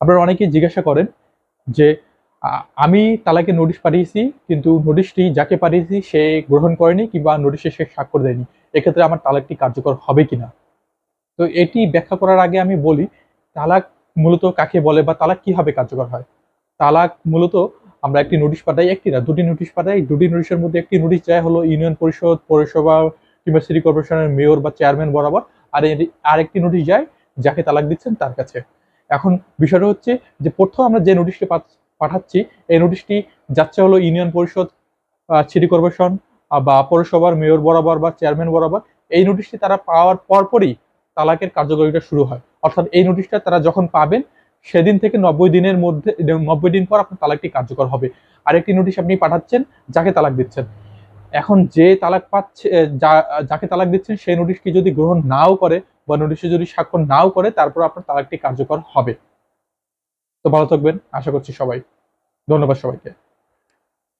আপনারা অনেকেই জিজ্ঞাসা করেন যে আমি তালাকে নোটিশ পাঠিয়েছি, কিন্তু নোটিশটি যাকে পাঠিয়েছি সে গ্রহণ করেনি কিংবা নোটিশে সে স্বাক্ষর দেয়নি। এক্ষেত্রে আমার তালাকটি কার্যকর হবে কিনা? তো এটি ব্যাখ্যা করার আগে আমি বলি, তালাক মূলত কাকে বলে বা তালাক কীভাবে কার্যকর হয়? তালাক মূলত আমরা একটি নোটিশ পাঠাই, একটি না, দুটি নোটিশ পাঠাই। দুটি নোটিশের মধ্যে একটি নোটিশ যায় হলো ইউনিয়ন পরিষদ, পৌরসভা, কিংবা সিটি কর্পোরেশনের মেয়র বা চেয়ারম্যান বরাবর। আর আরেকটি নোটিশ যায়, যাকে তালাক দিচ্ছেন তার কাছে। এখন বিষয়টা হচ্ছে যে প্রথম আমরা যে নোটিশটি পাঠ- পাঠাচ্ছি, এই নোটিশটি যাচ্ছে হলো ইউনিয়ন পরিষদ সিটি কর্পোরেশন বা পৌরসভার মেয়র বরাবর বা চেয়ারম্যান বরাবর। এই নোটিশটি তারা পাওয়ার পরপরই তালাকের কার্যকারিতা শুরু হয়। অর্থাৎ এই নোটিশটা তারা যখন পাবেন, সেদিন থেকে নব্বই দিনের মধ্যে, নব্বই দিন পর আপনার তালাকটি কার্যকর হবে। আরেকটি নোটিশ আপনি পাঠাচ্ছেন, যাকে তালাক দিচ্ছেন। এখন যে তালাক পাচ্ছে যাকে তালাক দিচ্ছেন, সেই নোটিশটি যদি গ্রহণ নাও করে বা নোটিশে যদি স্বাক্ষর নাও করে, তারপর আপনার তালাকটি কার্যকর হবে। তো ভালো থাকবেন, আশা করছি সবাই। ধন্যবাদ সবাইকে।